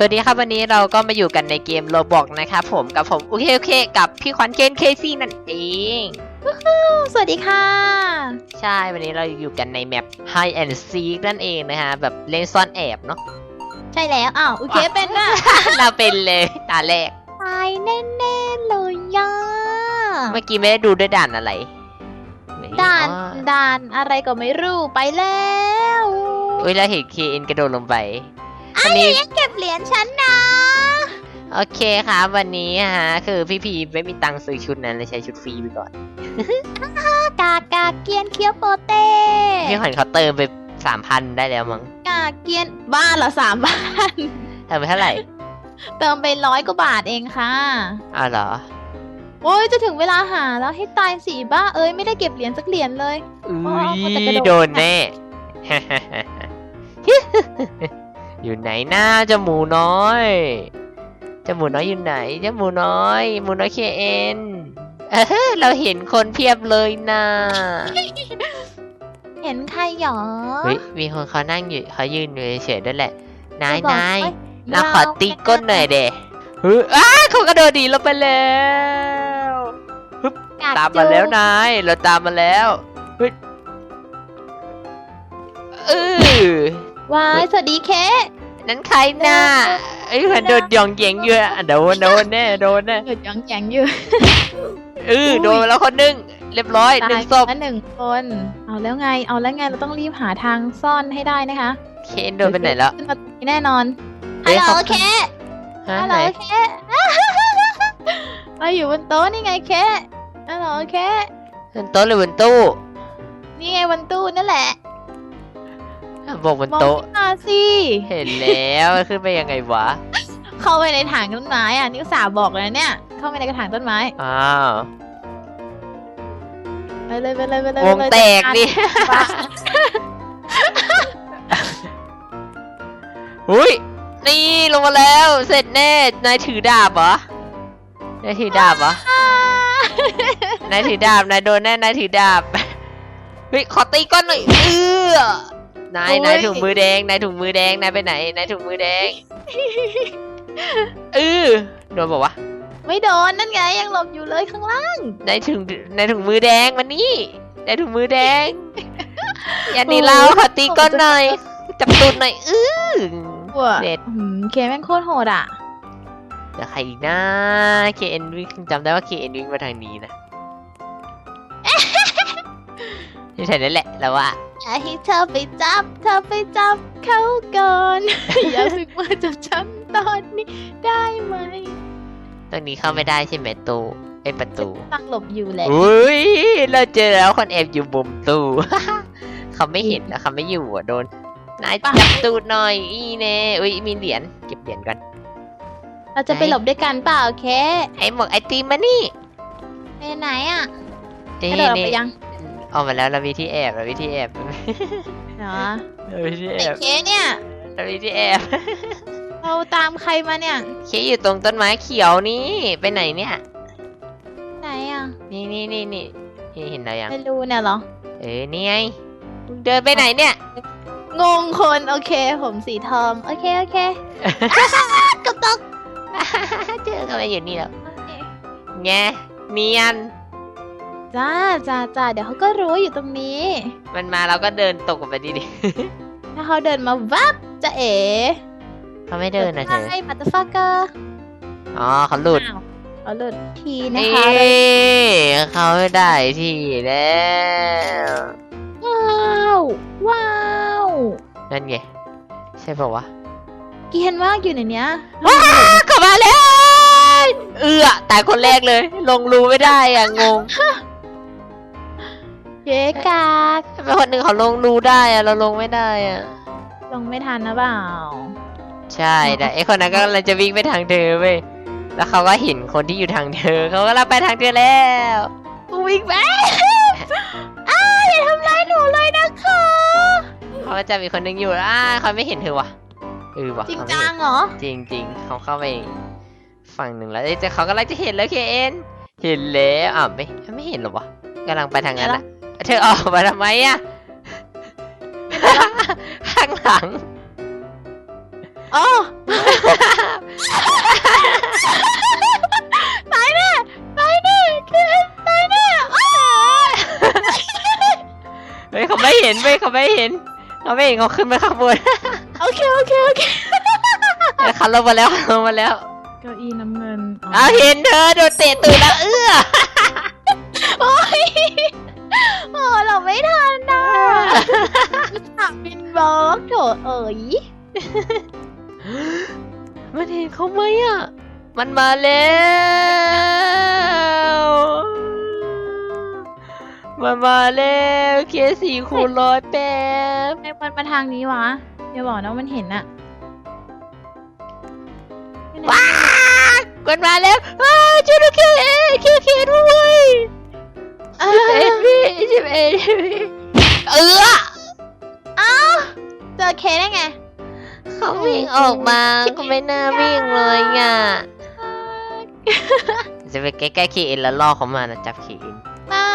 สวัสดีครับวันนี้เราก็มาอยู่กันในเกมโ o บอกนะครับผมกับผมโอเคโอเค กับพี่ขวัญเคนเคซี่นั่นเองสวัสดีค่ะ ใช่วันนี้เราอยู่กันในแมป Hide and Seek นั่นเองนะฮะแบบเล่นซ่อนแอบเนาะใช่แล้วอ้าวโอเคเป็นน่ะเราเป็นเลยตาแรกตายแน่ๆเลยย่าเมื่อกี้ไม่ได้ดูด้วยด่านอะไรไหด่านอ๋อด่านอะไรก็ไม่รู้ไปแล้วอุ้ยเราเห็น KN กระโดดลงไป อ้าอัวนนี้ยังเก็บเหรียญฉันนะโอเคครับวันนี้ฮะคือพี่พีไม่มีตังค์ซื้อชุดนั้นเลยใช้ชุดฟรีไปก่อนกากาเกียนเคียวโปเต้พี่ขวัญเขาเติมไปสามพันได้แล้วมั้งกาเกียนบ้านละสามบาทเติมไปเท่าไหร่ เติมไปร้อยกว่าบาทเองค่ะอ้าวเหรอ โอ้ยจะถึงเวลาหาแล้วให้ตายสีบ้าเอ้ยไม่ได้เก็บเหรียญสักเหรียญเลยอุ้อ๋อเขาจะกระยโดดโดนแน่ อยู่ไหนหน้าเจ้าหมูน้อยเจ้าหมูน้อยอยู่ไหนเจ้าหมูน้อย หมูน้อยเคเอ็นเออเราเห็นคนเพียบเลยนะเห็นใครหรอเฮ้ยมีคนเขานั่งอยู่เขายืนอยู่เฉยๆด้วยแหละ นายบอกนายเอ้ยเราขอตีก้นหน่อยเดเฮ้ยอ้าเขากระโดดดีลงไปแล้วกกตามมาแล้วจุ๊บนายเราตามมาแล้วเฮ้ยเออ ว้ายสวัสดีเคนั้นใครน่ะไอ้ยมันโดนหยองเหยงอยู่อะโดนโดนแน่โดนแน่เกิดยังแข็งอยู่ เออโดนไปแล้วคนหนึงเรียบร้อยหนึ่งศพตายแล้วหนึ่งคน เอาแล้วไง เอาแล้วไง เราต้องรีบหาทางซ่อนให้ได้นะคะเคนโดนไปไหนแล้วขึ้นมาตรงนี้แน่นอนเฮ้ฮัลยโหลเขาเคฮะฮัลไหโหลนเคมาอยู่บนโต๊ะนี่ไงเคฮัลโหลเคบนโต๊ะหรือบนตู้ นี่ไงบนตู้นั่นแหละ บอกบนมองโต๊ะขึ้นมาสิเห็นแล้วขึ้นไปยังไงวะ เข้าไปในถังต้นไม้อะนี่อุตสาห์บอกเลยนะเนี่ย เข้าไปในกระถางต้นไม้อ้าวไปเลยไปเลยไปเลยวงไปเลยแตกดิบ้าอุ้ยนี่ลงมาแล้วเสร็จแน่นายถือดาบเหรอนายถือดาบเหรอนายถือดาบนายโดนแน่นายถือดาบเฮ้ยขอตีก้อนหน่อยเออ นายโอ้ยนายถุงมือแดงนายถุงมือแดงนายไปไหนนายถุงมือแดงเออโดนบอกว่าวะไม่โดนนั่นไงยังหลบอยู่เลยข้างล่างนายถุงนายถุงมือแดงมานี่นายถุงมือแดงอย่าหนีเราขอตีก้อนหน่อยจับตูดหน่อยอื้อว้าเด็ดอืมเคแม่งโคตรโหดอะเดี๋ยวใครอีกนะ KN วิ่งจำได้ว่า KN วิ่งมาทางนี้นะที่แถวนั้นแหละแล้วว่า อย่าให้เธอไปจับ เธอไปจับเขาก่อน อย่าเพิ่งมาจับฉันตอนนี้ได้ไหม ตรงนี้เข้าไม่ได้ใช่ไหมตู้ไอยประตูตั้งหลบอยู่แหละอุ้ยเราเจอแล้วคนแอบอยู่บุมตู้เขาไม่เห็นแล้วเขาไม่อยู่อะโดนนายจับตูดหน่อยอีเน่อุ้ยมีเหรียญเก็บเหรียญก่อนเราจะไปหลบด้วยกันเปล่าเคไอหมวกไอติมมานี่ไปไหนอะนี่กระโดดออกนี่ไปยังออกมาแล้วเรามีที่แอบเรามีที่แอบ เหรอเรามีที่แอไอ้บเคเนี่ยเรามีที่แอบ เราตามใครมาเนี่ย เคอยู่ตรงต้นไม้เขียวนี่ไปไหนเนี่ย ไหนอะ นี่นี่นี่นี่นี่เห็นเรายังไม่รู้เนี่ยเหรอ เออนี่ไงมึงเดินไปไหนเนี่ย งงคนโอเค ผมสีทองโอเค โอเคกระตกเจอกันมาอยู่นี่แล้วไงเนียน จ้าจ้าจ้าเดี๋ยวเขาก็รู้อยู่ตรงนี้ มันมาเราก็เดินตกกันไปดิดิ ถ้าเขาเดินมาวับจะเอ๋เขาไม่เดินนะเธอไอ้มัตเตอร์ฟักเกอร์อ๋อเขาหลุดเขาหลุดทีนะนี่คะเขาได้ที่แล้วว้าวว้าวนั่นไงใช่ป่าวะเกรียนมากอยู่ในเนี้ยว้ากลับมาแล้วเอือตายคนแรกเลย ลงรูไม่ได้อะงง เจ๊กากทำไมคนหนึ่งเขาลงรูได้อะเราลงไม่ได้อะลงไม่ทันนะเปล่า ใช่แต่ไอคนนั้นก็กำลังจะวิ่งไปทางเธอเว้ยแล้วเขาก็เห็นคนที่อยู่ทางเธอเขาก็ลังไปทางเธอแล้ววิ่งแม่อ้าอย่าทำร้ายหนูเลยนะคะเขาก็จะมีคนหนึงอยู่อ่าเขาไม่เห็นเธอวะเออวะจริงเขาไม่จัเห็งนเหรอจริงจริงๆเขาเข้าไปฝั่งหนึ่งแล้วเอ้ยแต่เขากำลังจะเห็นแล้วเคเอ็นเห็นแล้วอะไม่ไม่เห็นหรอวะกำลังไปทางนั้นอะ เธอออกมาทำไมอะข้างหลังอ๋อตายแน่ตายแน่คือตายแน่อ้าเฮ้ยเขาไม่เห็นเว้ยเขาไม่เห็นเขาไม่เห็นเขาขึ้นไปข้างบนโอเคโอเคโอเคเออเขาลงมาแล้วเขาลงมาแล้วเก้าอี้น้ำเงินเอาเห็นเธอโดนเตะตื่นแล้วเอื้อโอ้ย โอ้เราไม่ทันนะถามบินบล็อกโถเอ๋ยมันเห็นเขาไหมอะ มันมาแล้ว มันมาแล้วเคสี่คูณร้อยแป๊บทำไมมันมาทางนี้วะอย่าบอกนะว่ามันเห็นอะว้ากดมาแล้วว้าช่วยด้วยเคเคเคด้วย เอเอ็อดพี่สิบเอ็ดเออเอ้าเจอเคได้ไงเขาวิ่งออกมาก็ไม่น่าวิ่งเลยอะจะไปใกล้ๆเคเอ็นแล้วล่อเขามานะจับเคเอ็นไม่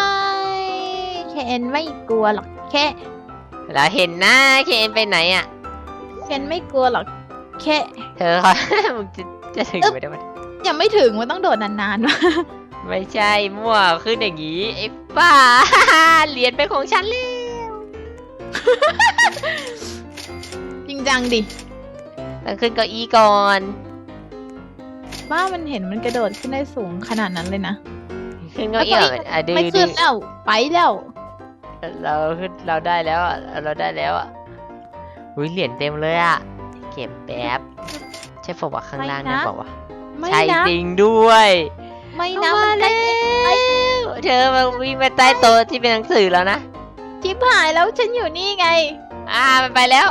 เคนไม่กลัวหรอกแค่แล้วเห็นหน้าเคเอ็นไปไหนอะเคนไม่กลัวหรอกแค่เธอเขามึงจะจะถึงไปได้ไหมยังไม่ถึงมันต้องโดดนานๆวะ ไม่ใช่มั่วขึ้นอย่างนี้ไอ้ป้า เหรียญเป็นของฉันแล้วจริงจังดิต้องขึ้นเก้าอี้ก่อนว่ามันเห็นมันกระโดดขึ้นได้สูงขนาดนั้นเลยนะขึ้นเก้าอี้ก่อนอะดื้ไม่อขึ้ดื้นแล้วไปแล้ว เราขึ้นเราได้แล้วอะเราได้แล้วอะอุ้ยเหรียญเต็มเลยอะเก็บแป๊บใช่ปะวะข้างล่างนั่นบอกว่าวะไม่ใช่นะจริงด้วย ไม่นะเอามัมานใกล้แล้ว เธอมาวิ่งไปใต้โต๊ะที่เป็นหนังสือแล้วนะ ชิบหายแล้วฉันอยู่นี่ไง อ่ามันไปแล้ว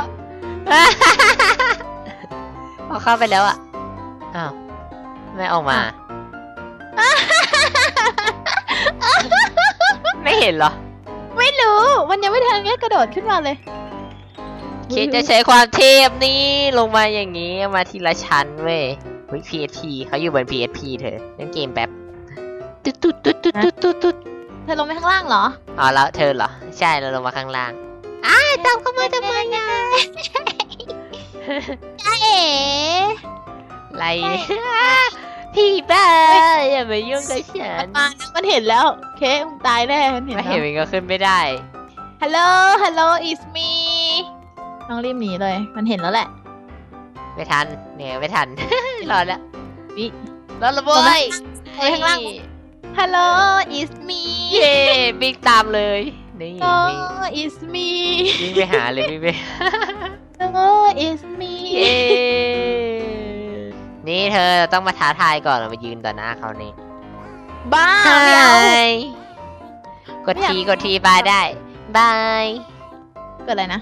พอเข้าไปแล้วอะ อ้าว ไม่ออกมา ไม่เห็นเหรอ ไม่รู้ มันยังไม่ทันแค่กระโดดขึ้นมาเลยคิดจะใช้ความเทพนี่ลงมาอย่างนี้มาทีละชั้นเว้ย เฮ้ย PSP เขาอยู่บน PSP เธอเล่นเกมแป๊บตุ๊ดตุ๊ดตุ๊ดตุ๊ดตุ๊ดตุ๊ดตุ๊ดเธอลงไปข้างล่างเหรอ อ๋อแล้วเธอเหรอ ใช่เราลงมาข้างล่างอ้าตามเข้ามาทำไมอะจ้าเอ๋ไรพี่บ้าอย่ามายุ่งกับฉันมานะมันเห็นแล้ว เคมึงตายแน่มันเห็นไม่แล้เห็นวมันก็ขึ้นไม่ได้ ฮัลโหล ฮัลโหล is me น้องรีบหนีเลย มันเห็นแล้วแหละ ไม่ทันเนี่ยไม่ทัน รอดแล้ววิรอดและเว้ยไปข้างล่าง ฮัลโหล is me เย้บิ๊กตามเลย นี่โอ้วิ่ง is me วิ่งไปหาเลยวิ่งไปโอ้ is me เย้นี่เธอต้องมาท้าทายก่อนเรามายืนต่อหน้าเขานี่บ้าไม่เอากดทีกดทีบายได้บายเกิดอะไรนะ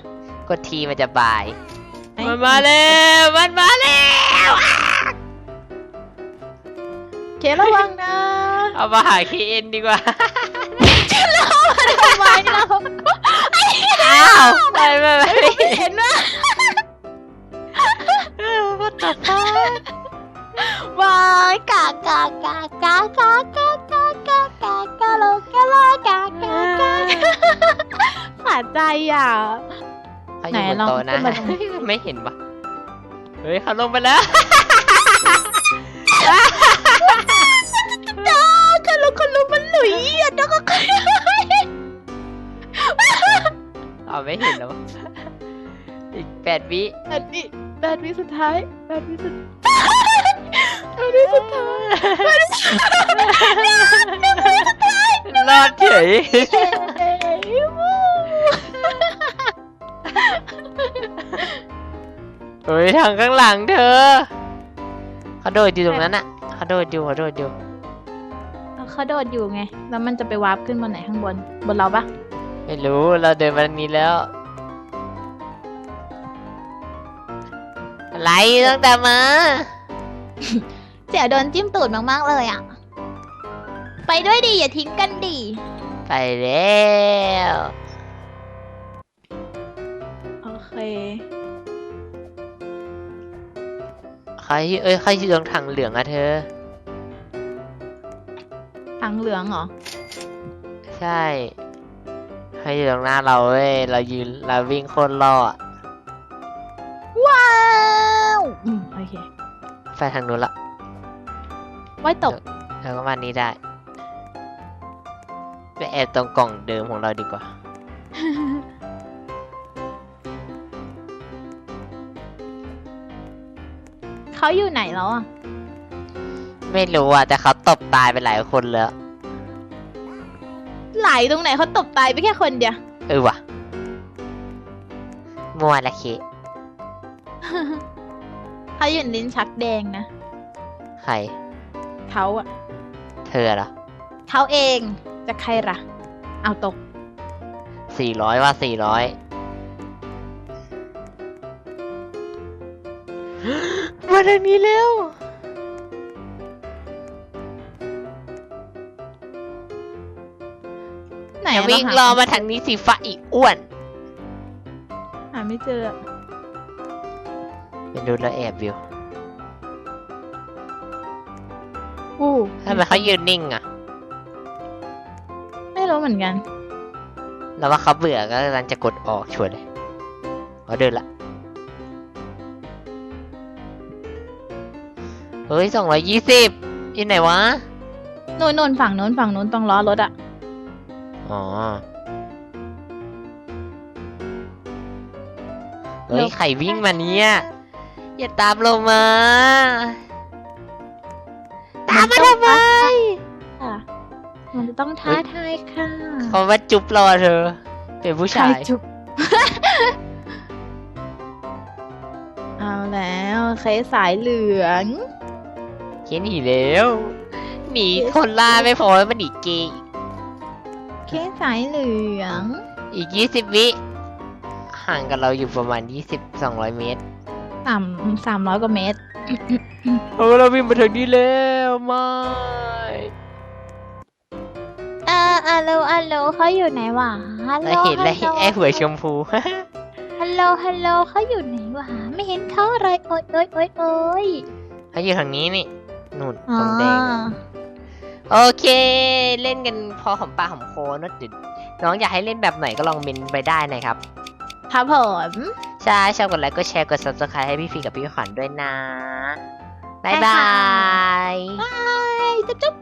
กดทีมันจะบายไอ้มันมาแล้วมันมาแล้วอะ เคระวังนะเอามาหาเคเอ็นดีกว่าทำไมเราอ้าวไม่ไม่ไม่เห็นว่าวัดตัดฟ้าวายกากากากากากากากากากาโลกาลากากากาขาดใจอะเขาอยู่บนไหนลองโต๊ะนะขึ้นมาตรงนี้ไม่เห็นปะเฮ้ยเขาลงไปแล้วจ้า คนลุกคนลุกมันหลุยอะจ้าก็อ๋อไม่เห็นแล้ววะอีกแปดวิแบดวิแบดวิสุดท้ายแบดวิสุดท้ายแบดวิสุดท้ายรอดเฉยเอ้ยวู้เฮ้ยทางข้างหลังเธอเขาโดดอยู่ตรงนั้นอะเขาโดดอยู่เขาโดดอยู่ เขาโดดอยู่ไง แล้วมันจะไปวาร์ปขึ้นบนไหนข้างบน บนเราปะไม่รู้เราเดินมาทางนี้แล้ว อะไรตั้งแต่มา เสียโดนจิ้มตูดมากๆเลยอะ ไปด้วยดิอย่าทิ้งกันดิไปแล้วโอเคใครเอ้ยใครอยู่ตรงถังเหลืองอะเธอ ทางเหลืองเหรอ ใช่ใครอยู่ตรงหน้าเราเว้ย เรายืนเราวิ่งโคนรออะว้าวอืมโอเค ไปทางนู้นละไว้ตก แล้วก็มานี้ได้ ไปแอบตรงกล่องเดิมของเราดีกว่า เขาอยู่ไหนแล้วอะ ไม่รู้อะแต่เขาตบตายไปหลายคนแล้ว ไหลตรงไหนเขาตบตายไปแค่คนเดียว เออว่ะมัวละเคเขาอยู่ลิ้นชักแดงนะใครเขาอะเธอเหรอเขาเองจะใครล่ะ เอาตกสี่ร้อยว่าสี่ร้อยมาทางนี้เร็ว นอย่าอะวิ่งเหรอมาทางนี้สิฟ้าอีกอ้วนหาไม่เจออะเป็นดูแลวแอบอยู่อู้ทำไมเขายืนนิ่งอะ ไม่รู้เหมือนกัน แล้วว่าเขาเบื่อก็กำลังจะกดออกชวนเลยเขาเดินละเฮ้ยสองร้อยยี่สิบที่ไหนวะนู่นนู่นฝั่งนู้นฝั่งนู้นตรงล้อรถอะ อ๋อเฮ้ยไข่วิ่งมาเนี่ยอย่าตามเรามา ตามมาทำไมค่ะมันจะต้องท้าทายค่ะเขาว่าจุ๊บรอเธอ เป็นผู้ชายใครจุ๊บเอาแล้วเคสสายเหลืองเขียนหนีแล้ว หนีคนล่าไม่พอมันหนีเกย์ เคสสายเหลือง อีกยี่สิบวิ ห่างกับเราอยู่ประมาณยี่สิบสองร้อยเมตร สามสามร้อยกว่าเมตรโอ้เราวิ่งมาถึงนี้แล้วไม่อ่าอัลโหลอัลโหลเขาอยู่ไหนวะฮัลโหลเราเห็นแล้วฮัลโหลไอ้หัวชมพู ฮัลโหลฮัลโหลเขาอยู่ไหนวะไม่เห็นเขาเลยโอ๊ยโอ๊ยโอ๊ยโอ๊ย เขาอยู่ทางนี้นี่นู่นอ๋อตรงแดง โอเค เล่นกันพอหอมปากหอมคอนะจุดน้องอยากให้เล่นแบบไหนก็ลองเมนไปได้นะครับครับผมใช่ชอบกดไลค์ก็แชร์กด subscribe ให้พี่ฟีกับพี่ขวัญด้วยนะ บ๊ายบายบายจุ๊บ